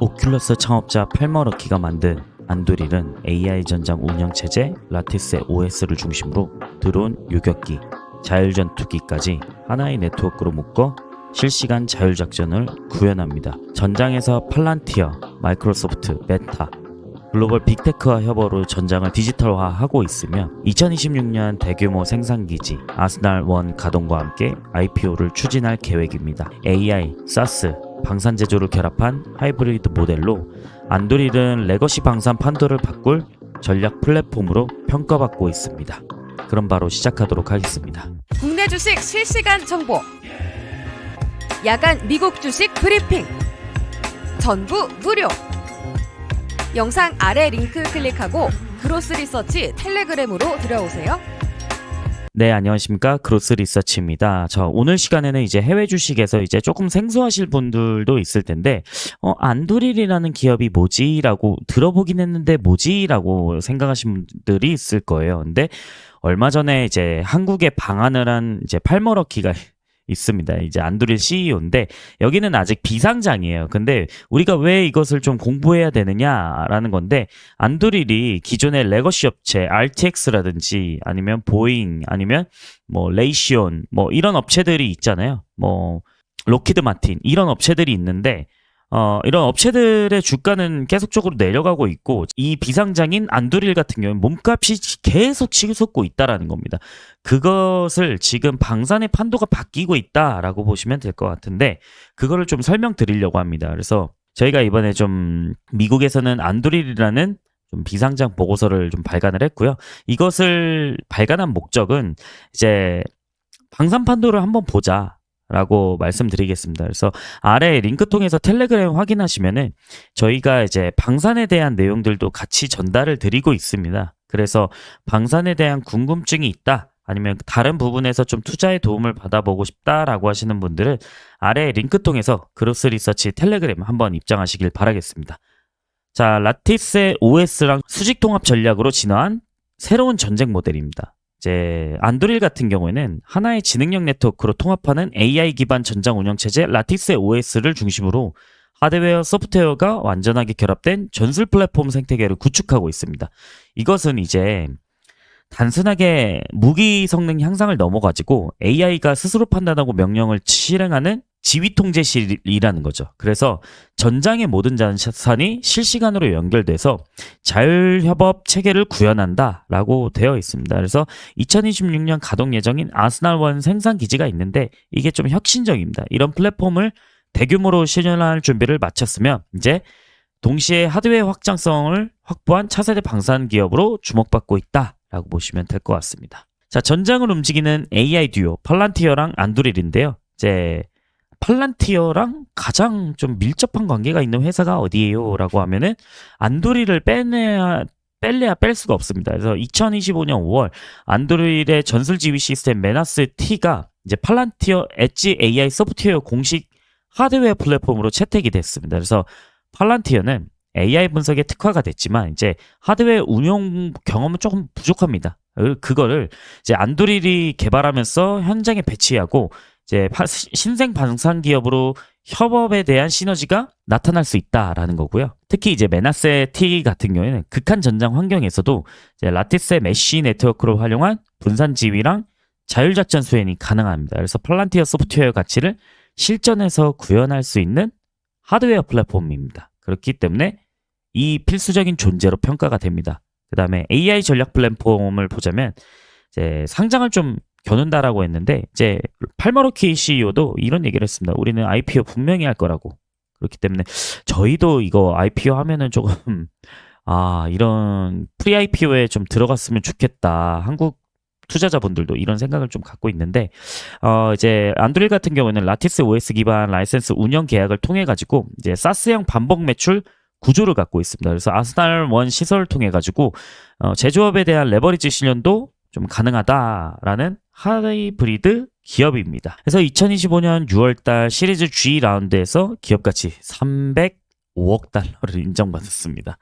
오큘러스 창업자 팔머러키가 만든 안드릴은 AI 전장 운영 체제 라티스 OS를 중심으로 드론 유격기, 자율 전투기까지 하나의 네트워크로 묶어 실시간 자율 작전을 구현합니다. 전장에서 팔란티어, 마이크로소프트, 메타, 글로벌 빅테크와 협업으로 전장을 디지털화하고 있으며 2026년 대규모 생산기지 아스날 원 가동과 함께 IPO를 추진할 계획입니다. AI, 사스, 방산 제조를 결합한 하이브리드 모델로 안드릴은 레거시 방산 판도를 바꿀 전략 플랫폼으로 평가받고 있습니다. 그럼 바로 시작하도록 하겠습니다. 국내 주식 실시간 정보. 야간 미국 주식 브리핑. 전부 무료. 영상 아래 링크 클릭하고 그로스 리서치 텔레그램으로 들어오세요. 네, 안녕하십니까. 크로스 리서치입니다. 저 오늘 시간에는 이제 해외 주식에서 이제 조금 생소하실 분들도 있을 텐데, 어, 안도릴이라는 기업이 뭐지? 라고 들어보긴 했는데 뭐지? 라고 생각하신 분들이 있을 거예요. 근데 얼마 전에 이제 한국에 방한을 한 이제 팔머러키가 있습니다. 이제 안드릴 CEO인데 여기는 아직 비상장이에요. 근데 우리가 왜 이것을 좀 공부해야 되느냐라는 건데 안드릴이 기존의 레거시 업체 RTX라든지 아니면 보잉 아니면 뭐 레이시온 뭐 이런 업체들이 있잖아요. 뭐 로키드 마틴 이런 업체들이 있는데 어, 이런 업체들의 주가는 계속적으로 내려가고 있고 이 비상장인 안드릴 같은 경우는 몸값이 계속 치솟고 있다라는 겁니다. 그것을 지금 방산의 판도가 바뀌고 있다라고 보시면 될 것 같은데 그거를 좀 설명드리려고 합니다. 그래서 저희가 이번에 좀 미국에서는 안드릴이라는 좀 비상장 보고서를 좀 발간을 했고요. 이것을 발간한 목적은 이제 방산 판도를 한번 보자. 라고 말씀드리겠습니다. 그래서 아래 링크 통해서 텔레그램 확인하시면은 저희가 이제 방산에 대한 내용들도 같이 전달을 드리고 있습니다. 그래서 방산에 대한 궁금증이 있다. 아니면 다른 부분에서 좀 투자의 도움을 받아보고 싶다라고 하시는 분들은 아래 링크 통해서 그로스 리서치 텔레그램 한번 입장하시길 바라겠습니다. 자, 라티스의 OS랑 수직 통합 전략으로 진화한 새로운 전쟁 모델입니다. 이제 안드릴 같은 경우에는 하나의 지능형 네트워크로 통합하는 AI 기반 전장 운영 체제 라티스 OS를 중심으로 하드웨어, 소프트웨어가 완전하게 결합된 전술 플랫폼 생태계를 구축하고 있습니다. 이것은 이제 단순하게 무기 성능 향상을 넘어가지고 AI가 스스로 판단하고 명령을 실행하는 지휘 통제실이라는 거죠. 그래서 전장의 모든 자산이 실시간으로 연결돼서 자율 협업 체계를 구현한다라고 되어 있습니다. 그래서 2026년 가동 예정인 아스날 원 생산 기지가 있는데 이게 좀 혁신적입니다. 이런 플랫폼을 대규모로 실현할 준비를 마쳤으면 이제 동시에 하드웨어 확장성을 확보한 차세대 방산 기업으로 주목받고 있다라고 보시면 될 것 같습니다. 자, 전장을 움직이는 AI 듀오 팔란티어랑 안드릴인데요. 이제 팔란티어랑 가장 좀 밀접한 관계가 있는 회사가 어디예요? 라고 하면은 안드릴을 빼내야 뺄래야 뺄 수가 없습니다. 그래서 2025년 5월 안드릴의 전술 지휘 시스템 메나스 T가 이제 팔란티어 엣지 AI 소프트웨어 공식 하드웨어 플랫폼으로 채택이 됐습니다. 그래서 팔란티어는 AI 분석에 특화가 됐지만 이제 하드웨어 운용 경험은 조금 부족합니다. 그거를 이제 안드릴이 개발하면서 현장에 배치하고 이제 파- 신생 방산 기업으로 협업에 대한 시너지가 나타날 수 있다라는 거고요. 특히 이제 메나세 T 같은 경우에는 극한 전장 환경에서도 이제 라티스 메쉬 네트워크를 활용한 분산 지휘랑 자율 작전 수행이 가능합니다. 그래서 플란티어 소프트웨어 가치를 실전에서 구현할 수 있는 하드웨어 플랫폼입니다. 그렇기 때문에 이 필수적인 존재로 평가가 됩니다. 그 다음에 AI 전략 플랫폼을 보자면 상장을 좀 겨눈다라고 했는데 이제 팔머로키 CEO도 이런 얘기를 했습니다. 우리는 IPO 분명히 할 거라고. 그렇기 때문에 저희도 이거 IPO 하면은 조금 아 이런 프리 IPO에 좀 들어갔으면 좋겠다. 한국 투자자분들도 이런 생각을 좀 갖고 있는데 어 이제 안드릴 같은 경우는 라티스 OS 기반 라이센스 운영 계약을 통해 가지고 이제 사스형 반복 매출 구조를 갖고 있습니다. 그래서 아스날 원 시설을 통해 가지고 어, 제조업에 대한 레버리지 실현도 좀 가능하다라는 하이브리드 기업입니다. 그래서 2025년 6월달 시리즈 G 라운드에서 기업 가치 305억 달러를 인정받았습니다.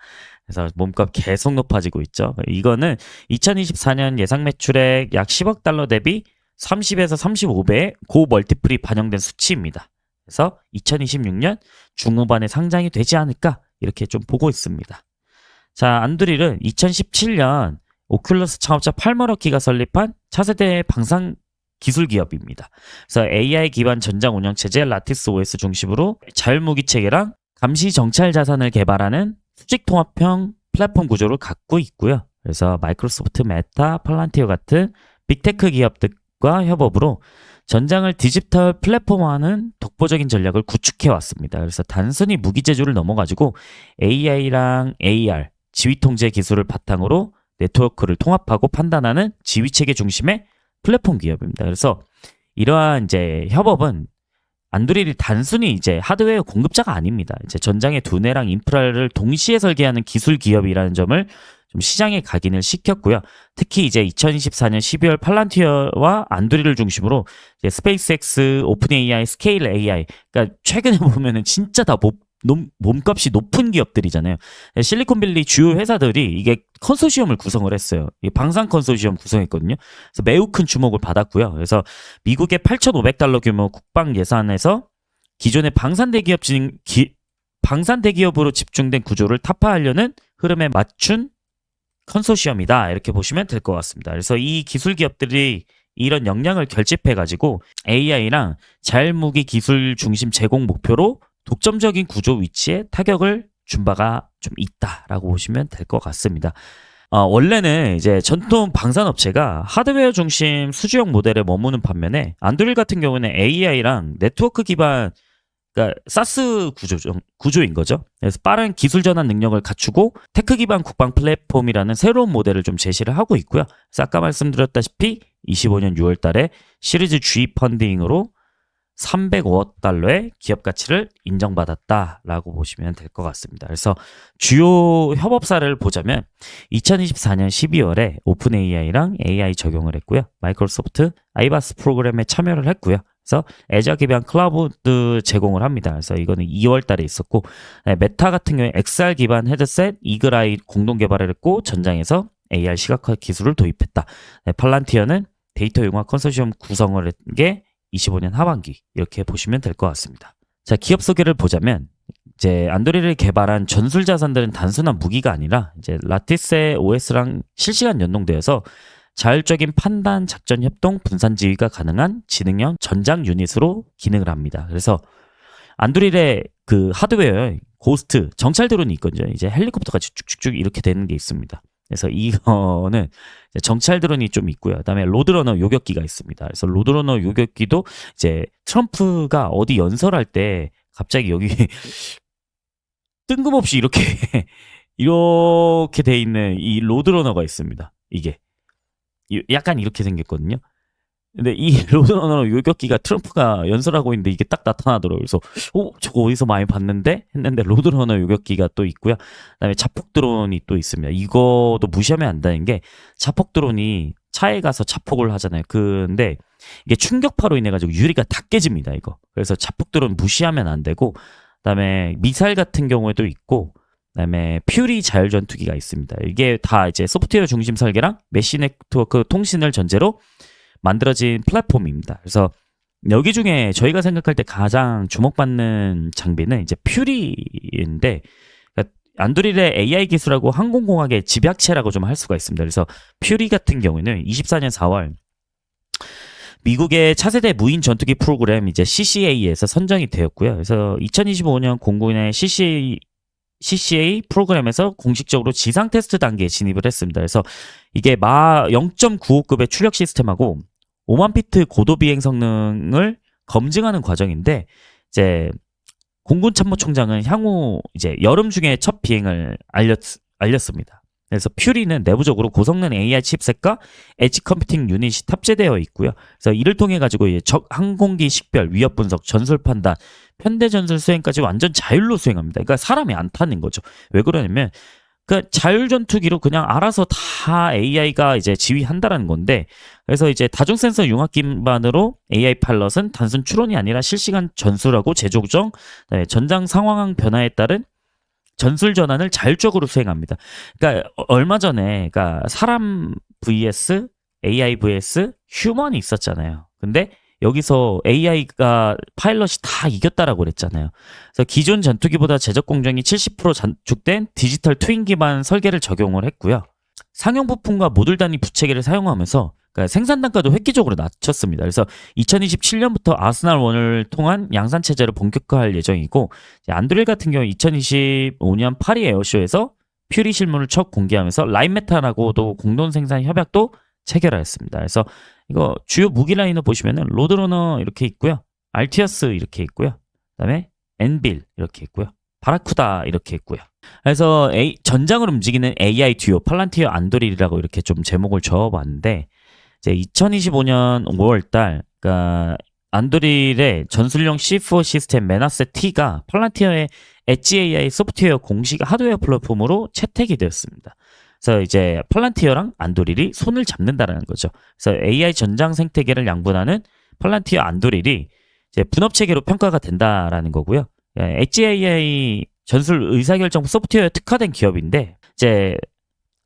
그래서 몸값 계속 높아지고 있죠. 이거는 2024년 예상 매출액 약 10억 달러 대비 30에서 35배의 고 멀티플이 반영된 수치입니다. 그래서 2026년 중후반에 상장이 되지 않을까 이렇게 좀 보고 있습니다. 자, 안드릴은 2017년 오큘러스 창업자 팔머러키가 설립한 차세대 방산 기술 기업입니다. 그래서 AI 기반 전장 운영 체제 라티스 OS 중심으로 자율무기 체계랑 감시 정찰 자산을 개발하는 수직 통합형 플랫폼 구조를 갖고 있고요. 그래서 마이크로소프트, 메타, 팔란티어 같은 빅테크 기업들과 협업으로 전장을 디지털 플랫폼화하는 독보적인 전략을 구축해 왔습니다. 그래서 단순히 무기 제조를 넘어가지고 AI랑 AR, 지휘 통제 기술을 바탕으로 네트워크를 통합하고 판단하는 지휘 체계 중심의 플랫폼 기업입니다. 그래서 이러한 이제 협업은 안드릴이 단순히 이제 하드웨어 공급자가 아닙니다. 이제 전장의 두뇌랑 인프라를 동시에 설계하는 기술 기업이라는 점을 좀 시장에 각인을 시켰고요. 특히 이제 2024년 12월 팔란티어와 안드릴을 중심으로 스페이스X, 오픈 AI, 스케일 AI, 그러니까 최근에 보면은 진짜 다 몸, 몸- 몸값이 높은 기업들이잖아요. 실리콘밸리 주요 회사들이 이게 컨소시엄을 구성을 했어요. 이 방산 컨소시엄 구성했거든요. 그래서 매우 큰 주목을 받았고요. 그래서 미국의 8,500달러 규모 국방 예산에서 기존의 방산 대기업 진 기, 방산 대기업으로 집중된 구조를 타파하려는 흐름에 맞춘 컨소시엄이다. 이렇게 보시면 될 것 같습니다. 그래서 이 기술 기업들이 이런 역량을 결집해 가지고 AI랑 자율무기 기술 중심 제공 목표로 독점적인 구조 위치에 타격을 준 바가 좀 있다라고 보시면 될 것 같습니다. 어, 원래는 이제 전통 방산업체가 하드웨어 중심 수주형 모델에 머무는 반면에 안드릴 같은 경우는 AI랑 네트워크 기반 그러니까 사스 구조 구조인 거죠. 그래서 빠른 기술 전환 능력을 갖추고 테크 기반 국방 플랫폼이라는 새로운 모델을 좀 제시를 하고 있고요. 아까 말씀드렸다시피 25년 6월 달에 시리즈 G 펀딩으로 305억 달러의 기업 가치를 인정받았다라고 보시면 될 것 같습니다. 그래서 주요 협업사를 보자면 2024년 12월에 오픈 AI랑 AI 적용을 했고요. 마이크로소프트 아이바스 프로그램에 참여를 했고요. 그래서 애자 기반 클라우드 제공을 합니다. 그래서 이거는 2월 달에 있었고 네, 메타 같은 경우에 XR 기반 헤드셋 이글아이 공동 개발을 했고 전장에서 AR 시각화 기술을 도입했다. 네, 팔란티어는 데이터 융합 컨소시엄 구성을 한게 25년 하반기 이렇게 보시면 될 것 같습니다. 자, 기업 소개를 보자면 이제 안드리를 개발한 전술 자산들은 단순한 무기가 아니라 이제 라티스의 OS랑 실시간 연동되어서 자율적인 판단, 작전 협동, 분산 지휘가 가능한 지능형 전장 유닛으로 기능을 합니다. 그래서 안드릴의 그 하드웨어 고스트 정찰 드론이 있거든요. 이제 헬리콥터 같이 쭉쭉쭉 이렇게 되는 게 있습니다. 그래서 이거는 정찰 드론이 좀 있고요. 그다음에 로드러너 요격기가 있습니다. 그래서 로드러너 요격기도 이제 트럼프가 어디 연설할 때 갑자기 여기 뜬금없이 이렇게 이렇게 돼 있는 이 로드러너가 있습니다. 이게 이- 약간 이렇게 생겼거든요. 근데 이 로드러너 요격기가 트럼프가 연설하고 있는데 이게 딱 나타나더라고요. 그래서 어 저거 어디서 많이 봤는데 했는데 로드러너 요격기가 또 있고요. 그다음에 자폭 드론이 또 있습니다. 이거도 무시하면 안 되는 게 자폭 드론이 차에 가서 자폭을 하잖아요. 근데 이게 충격파로 인해 가지고 유리가 다 깨집니다. 이거. 그래서 자폭 드론 무시하면 안 되고 그다음에 미사일 같은 경우에도 있고 그다음에 퓨리 자율 전투기가 있습니다. 이게 다 이제 소프트웨어 중심 설계랑 메시 네트워크 통신을 전제로 만들어진 플랫폼입니다. 그래서 여기 중에 저희가 생각할 때 가장 주목받는 장비는 이제 퓨리인데 그러니까 안드릴의 AI 기술하고 항공공학의 집약체라고 좀 할 수가 있습니다. 그래서 퓨리 같은 경우에는 24년 4월 미국의 차세대 무인 전투기 프로그램 이제 CCA에서 선정이 되었고요. 그래서 2025년 공군의 CCA CCA 프로그램에서 공식적으로 지상 테스트 단계에 진입을 했습니다. 그래서 이게 마 0.95급의 출력 시스템하고 5만 피트 고도 비행 성능을 검증하는 과정인데 이제 공군 참모총장은 향후 이제 여름 중에 첫 비행을 알렸 알렸습니다. 그래서 퓨리는 내부적으로 고성능 AI 칩셋과 엣지 컴퓨팅 유닛이 탑재되어 있고요. 그래서 이를 통해 가지고 이제 적 항공기 식별, 위협 분석, 전술 판단, 편대 전술 수행까지 완전 자율로 수행합니다. 그러니까 사람이 안 타는 거죠. 왜 그러냐면 그 자율 전투기로 그냥 알아서 다 AI가 이제 지휘한다라는 건데 그래서 이제 다중 센서 융합 기반으로 AI 파일럿은 단순 추론이 아니라 실시간 전술하고 재조정, 네, 전장 상황 변화에 따른 전술 전환을 자율적으로 수행합니다. 그러니까 어- 얼마 전에 그러니까 사람 vs AI vs 휴먼이 있었잖아요. 근데 여기서 AI가 파일럿이 다 이겼다라고 그랬잖아요. 그래서 기존 전투기보다 제작 공정이 70% 단축된 디지털 트윈 기반 설계를 적용을 했고요. 상용 부품과 모듈 단위 부체계를 사용하면서 그러니까 생산 단가도 획기적으로 낮췄습니다. 그래서 2027년부터 아스날 원을 통한 양산 체제를 본격화할 예정이고 안드릴 같은 경우 2025년 파리 에어쇼에서 퓨리 실물을 첫 공개하면서 라인메타라고도 공동 생산 협약도 체결하였습니다. 그래서 이거 주요 무기 라인을 보시면은 로드러너 이렇게 있고요. 알티어스 이렇게 있고요. 그다음에 엔빌 이렇게 있고요. 바라쿠다 이렇게 있고요. 그래서 A- 전장을 움직이는 AI 듀오 팔란티어 안도릴이라고 이렇게 좀 제목을 적어봤는데 이제 2025년 5월달 그러니까 안도릴의 전술용 C4 시스템 메나세 T가 팔란티어의 엣지 AI 소프트웨어 공식 하드웨어 플랫폼으로 채택이 되었습니다. 그래서 이제 팔란티어랑 안도릴이 손을 잡는다라는 거죠. 그래서 AI 전장 생태계를 양분하는 팔란티어 안도릴이 이제 분업 체계로 평가가 된다라는 거고요. 예, 엣지 AI 전술 의사결정 소프트웨어 특화된 기업인데 이제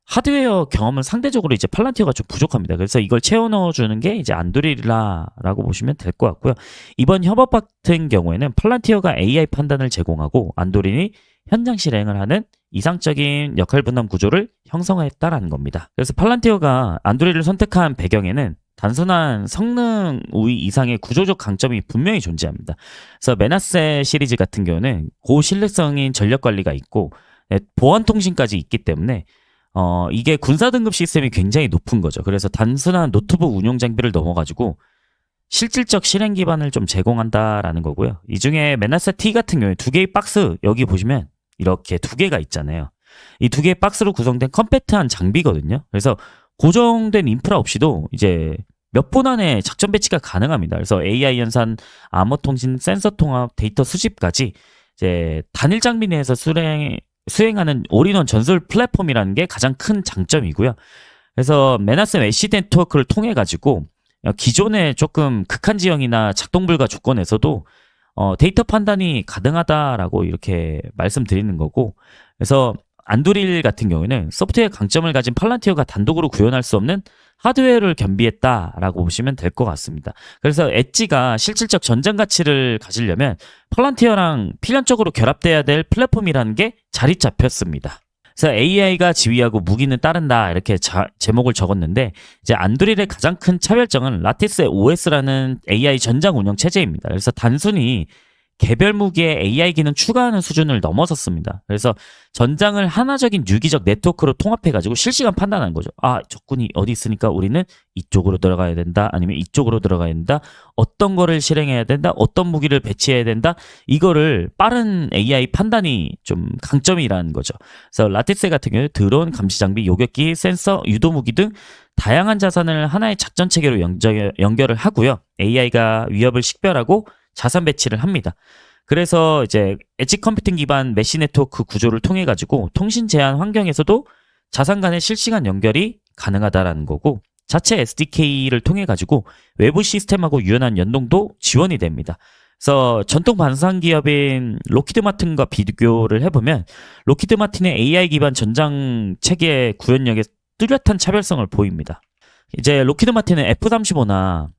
하드웨어 경험은 상대적으로 이제 팔란티어가 좀 부족합니다. 그래서 이걸 채워 넣어주는 게 이제 안드릴라라고 보시면 될 것 같고요. 이번 협업 같은 경우에는 팔란티어가 AI 판단을 제공하고 안도린이 현장 실행을 하는 이상적인 역할 분담 구조를 형성했다라는 겁니다. 그래서 팔란티어가 안도릴을 선택한 배경에는 단순한 성능 우위 이상의 구조적 강점이 분명히 존재합니다. 그래서 메나세 시리즈 같은 경우는 고신뢰성인 전력 관리가 있고 네, 보안 통신까지 있기 때문에 어, 이게 군사 등급 시스템이 굉장히 높은 거죠. 그래서 단순한 노트북 운용 장비를 넘어가지고 실질적 실행 기반을 좀 제공한다라는 거고요. 이 중에 메나세 T 같은 경우에 두 개의 박스 여기 보시면 이렇게 두 개가 있잖아요. 이 두 개의 박스로 구성된 컴팩트한 장비거든요. 그래서 고정된 인프라 없이도 이제 몇 분 안에 작전 배치가 가능합니다. 그래서 AI 연산, 암호 통신, 센서 통합, 데이터 수집까지 이제 단일 장비 내에서 수행 수행하는 올인원 전술 플랫폼이라는 게 가장 큰 장점이고요. 그래서 메나스 메시 네트워크를 통해 가지고 기존의 조금 극한 지형이나 작동 불가 조건에서도 어, 데이터 판단이 가능하다라고 이렇게 말씀드리는 거고 그래서 안두릴 같은 경우에는 소프트웨어 강점을 가진 팔란티어가 단독으로 구현할 수 없는 하드웨어를 겸비했다라고 보시면 될 것 같습니다. 그래서 엣지가 실질적 전장 가치를 가지려면 팔란티어랑 필연적으로 결합돼야 될 플랫폼이라는 게 자리 잡혔습니다. 그래서 AI가 지휘하고 무기는 따른다 이렇게 자- 제목을 적었는데 이제 안드릴의 가장 큰 차별점은 라티스 OS라는 AI 전장 운영 체제입니다. 그래서 단순히 개별 무기에 AI 기능 추가하는 수준을 넘어섰습니다. 그래서 전장을 하나적인 유기적 네트워크로 통합해가지고 실시간 판단하는 거죠. 아, 적군이 어디 있으니까 우리는 이쪽으로 들어가야 된다. 아니면 이쪽으로 들어가야 된다. 어떤 거를 실행해야 된다. 어떤 무기를 배치해야 된다. 이거를 빠른 AI 판단이 좀 강점이라는 거죠. 그래서 라티스 같은 경우에 드론, 감시 장비, 요격기, 센서, 유도 무기 등 다양한 자산을 하나의 작전 체계로 연결, 연결을 하고요. AI가 위협을 식별하고 자산 배치를 합니다. 그래서 이제 엣지 컴퓨팅 기반 메시 네트워크 구조를 통해 가지고 통신 제한 환경에서도 자산 간의 실시간 연결이 가능하다라는 거고 자체 SDK를 통해 가지고 외부 시스템하고 유연한 연동도 지원이 됩니다. 그래서 전통 반상 기업인 로키드 마틴과 비교를 해보면 로키드 마틴의 AI 기반 전장 체계 구현력에 뚜렷한 차별성을 보입니다. 이제 로키드 마틴은 F-35나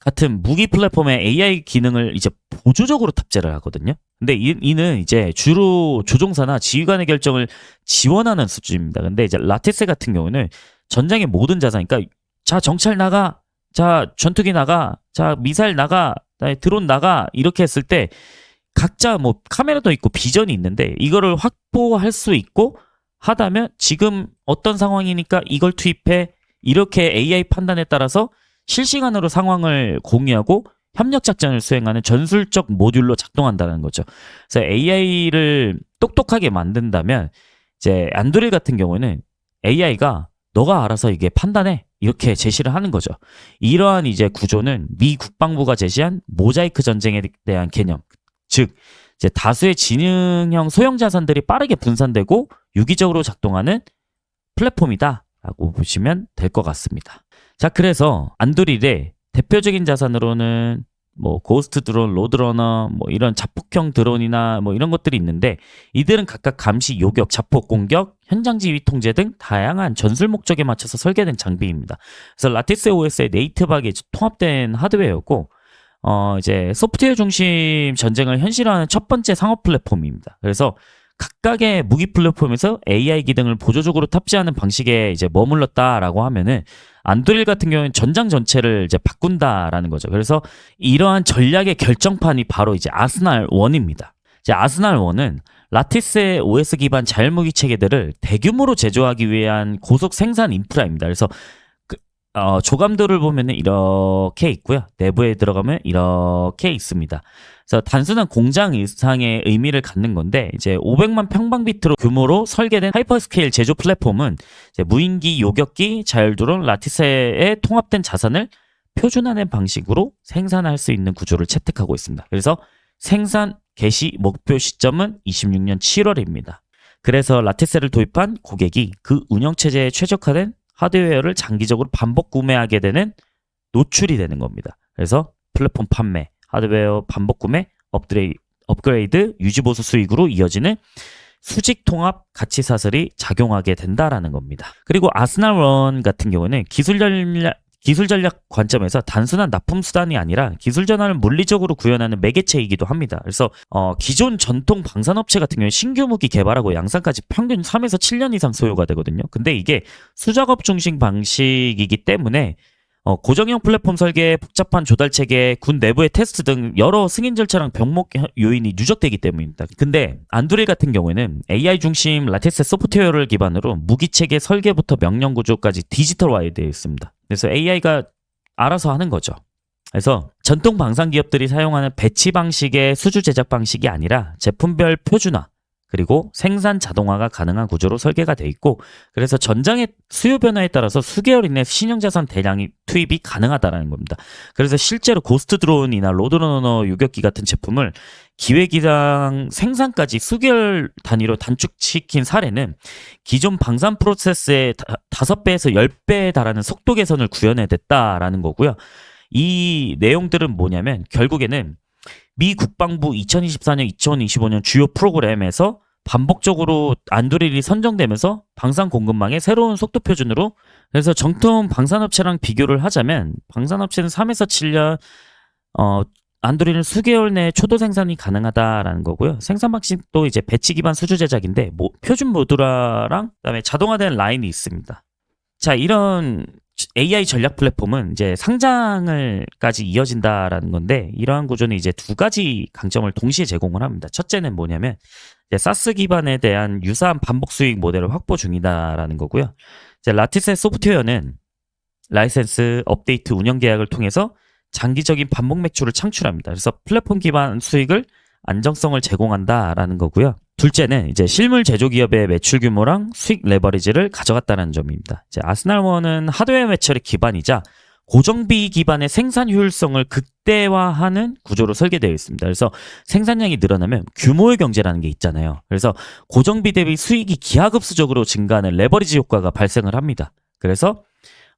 같은 무기 플랫폼에 AI 기능을 이제 보조적으로 탑재를 하거든요. 근데 이, 이는 이제 주로 조종사나 지휘관의 결정을 지원하는 수준입니다. 근데 이제 라테스 같은 경우는 전장의 모든 자산, 그러니까 자 정찰 나가, 자 전투기 나가, 자 미사일 나가, 드론 나가 이렇게 했을 때 각자 뭐 카메라도 있고 비전이 있는데 이거를 확보할 수 있고 하다면 지금 어떤 상황이니까 이걸 투입해 이렇게 AI 판단에 따라서 실시간으로 상황을 공유하고 협력 작전을 수행하는 전술적 모듈로 작동한다는 거죠. 그래서 AI를 똑똑하게 만든다면 이제 안드릴 같은 경우는 AI가 너가 알아서 이게 판단해 이렇게 제시를 하는 거죠. 이러한 이제 구조는 미 국방부가 제시한 모자이크 전쟁에 대한 개념, 즉 이제 다수의 지능형 소형 자산들이 빠르게 분산되고 유기적으로 작동하는 플랫폼이다라고 보시면 될 것 같습니다. 자, 그래서 안드릴의 대표적인 자산으로는 뭐 고스트 드론, 로드러너, 뭐 이런 자폭형 드론이나 뭐 이런 것들이 있는데 이들은 각각 감시, 요격, 자폭 공격, 현장 지휘 통제 등 다양한 전술 목적에 맞춰서 설계된 장비입니다. 그래서 라티스 OS의 네이티브하게 통합된 하드웨어고 어, 이제 소프트웨어 중심 전쟁을 현실화하는 첫 번째 상업 플랫폼입니다. 그래서 각각의 무기 플랫폼에서 AI 기능을 보조적으로 탑재하는 방식에 이제 머물렀다라고 하면은 안드릴 같은 경우는 전장 전체를 이제 바꾼다라는 거죠. 그래서 이러한 전략의 결정판이 바로 이제 아스날 1입니다. 이제 아스날 1은 라티스의 OS 기반 자율무기 체계들을 대규모로 제조하기 위한 고속 생산 인프라입니다. 그래서 그, 어, 조감도를 보면은 이렇게 있고요. 내부에 들어가면 이렇게 있습니다. 그래서 단순한 공장 이상의 의미를 갖는 건데 이제 500만 평방비트로 규모로 설계된 하이퍼스케일 제조 플랫폼은 무인기, 요격기, 자율드론, 라티세의 통합된 자산을 표준화된 방식으로 생산할 수 있는 구조를 채택하고 있습니다. 그래서 생산 개시 목표 시점은 26년 7월입니다. 그래서 라티세를 도입한 고객이 그 운영 체제에 최적화된 하드웨어를 장기적으로 반복 구매하게 되는 노출이 되는 겁니다. 그래서 플랫폼 판매, 하드웨어 반복 구매, 업그레이, 업그레이드, 유지 보수 수익으로 이어지는 수직 통합 가치 사슬이 작용하게 된다라는 겁니다. 그리고 아스날 원 같은 경우는 기술 전략 기술 전략 관점에서 단순한 납품 수단이 아니라 기술 전환을 물리적으로 구현하는 매개체이기도 합니다. 그래서 어, 기존 전통 방산업체 같은 경우에 신규 무기 개발하고 양산까지 평균 3에서 7년 이상 소요가 되거든요. 근데 이게 수작업 중심 방식이기 때문에 어, 고정형 플랫폼 설계, 복잡한 조달 체계, 군 내부의 테스트 등 여러 승인 절차랑 병목 요인이 누적되기 때문입니다. 근데 안드릴 같은 경우에는 AI 중심 라테스 소프트웨어를 기반으로 무기 체계 설계부터 명령 구조까지 디지털화되어 있습니다. 그래서 AI가 알아서 하는 거죠. 그래서 전통 방산 기업들이 사용하는 배치 방식의 수주 제작 방식이 아니라 제품별 표준화 그리고 생산 자동화가 가능한 구조로 설계가 돼 있고 그래서 전장의 수요 변화에 따라서 수개월 이내 신형 자산 대량이 투입이 가능하다라는 겁니다. 그래서 실제로 고스트 드론이나 로드러너 요격기 같은 제품을 기획이랑 생산까지 수개월 단위로 단축시킨 사례는 기존 방산 프로세스의 다- 다섯 배에서 열 배에 달하는 속도 개선을 구현해냈다라는 거고요. 이 내용들은 뭐냐면 결국에는 미 국방부 2024년, 2025년 주요 프로그램에서 반복적으로 안드릴이 선정되면서 방산 공급망의 새로운 속도 표준으로 그래서 정통 방산업체랑 비교를 하자면 방산업체는 3에서 7년 어 안드릴은 수개월 내에 초도 생산이 가능하다라는 거고요. 생산 방식도 이제 배치 기반 수주 제작인데 뭐 표준 모듈화랑 그다음에 자동화된 라인이 있습니다. 자, 이런 AI 전략 플랫폼은 이제 상장을까지 이어진다라는 건데 이러한 구조는 이제 두 가지 강점을 동시에 제공을 합니다. 첫째는 뭐냐면 이제 사스 기반에 대한 유사한 반복 수익 모델을 확보 중이다라는 거고요. 이제 라티스 소프트웨어는 라이센스, 업데이트, 운영 계약을 통해서 장기적인 반복 매출을 창출합니다. 그래서 플랫폼 기반 수익을 안정성을 제공한다라는 거고요. 둘째는 이제 실물 제조 기업의 매출 규모랑 수익 레버리지를 가져갔다는 점입니다. 이제 아스날원은 하드웨어 매출의 기반이자 고정비 기반의 생산 효율성을 극대화하는 구조로 설계되어 있습니다. 그래서 생산량이 늘어나면 규모의 경제라는 게 있잖아요. 그래서 고정비 대비 수익이 기하급수적으로 증가하는 레버리지 효과가 발생을 합니다. 그래서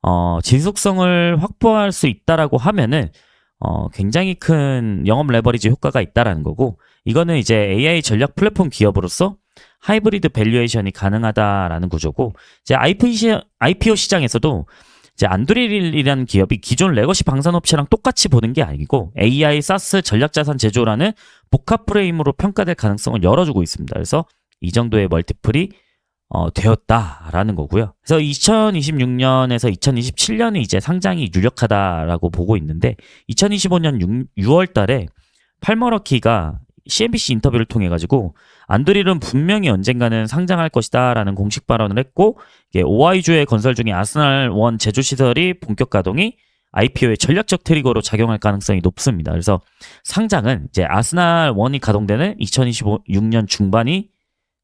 어, 지속성을 확보할 수 있다라고 하면은 어, 굉장히 큰 영업 레버리지 효과가 있다라는 거고 이거는 이제 AI 전략 플랫폼 기업으로서 하이브리드 밸류에이션이 가능하다라는 구조고 이제 IPO 시장에서도 이제 안드릴이라는 기업이 기존 레거시 방산업체랑 똑같이 보는 게 아니고 AI, 사스, 전략자산 제조라는 복합 프레임으로 평가될 가능성을 열어주고 있습니다. 그래서 이 정도의 멀티플이 어, 되었다라는 거고요. 그래서 2026년에서 2027년이 이제 상장이 유력하다라고 보고 있는데 2025년 6, 월 달에 팔머러키가 CNBC 인터뷰를 통해 가지고 안드릴은 분명히 언젠가는 상장할 것이다라는 공식 발언을 했고 이게 오하이주의 건설 중인 아스날 원 제조 시설이 본격 가동이 IPO의 전략적 트리거로 작용할 가능성이 높습니다. 그래서 상장은 이제 아스날 원이 가동되는 2026년 중반이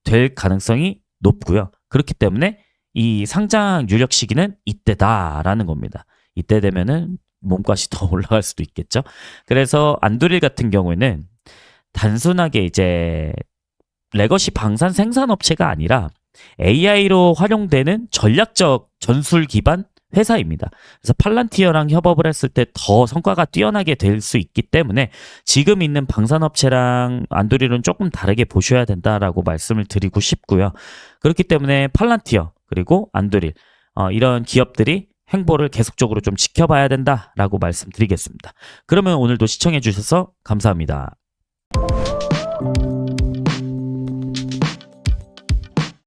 될 가능성이 높고요. 그렇기 때문에 이 상장 유력 시기는 이때다라는 겁니다. 이때 되면은 몸값이 더 올라갈 수도 있겠죠. 그래서 안드릴 같은 경우에는 단순하게 이제 레거시 방산 생산 업체가 아니라 AI로 활용되는 전략적 전술 기반 회사입니다. 그래서 팔란티어랑 협업을 했을 때 더 성과가 뛰어나게 될 수 있기 때문에 지금 있는 방산업체랑 안드릴은 조금 다르게 보셔야 된다라고 말씀을 드리고 싶고요. 그렇기 때문에 팔란티어 그리고 안드릴 어, 이런 기업들이 행보를 계속적으로 좀 지켜봐야 된다라고 말씀드리겠습니다. 그러면 오늘도 시청해 주셔서 감사합니다. you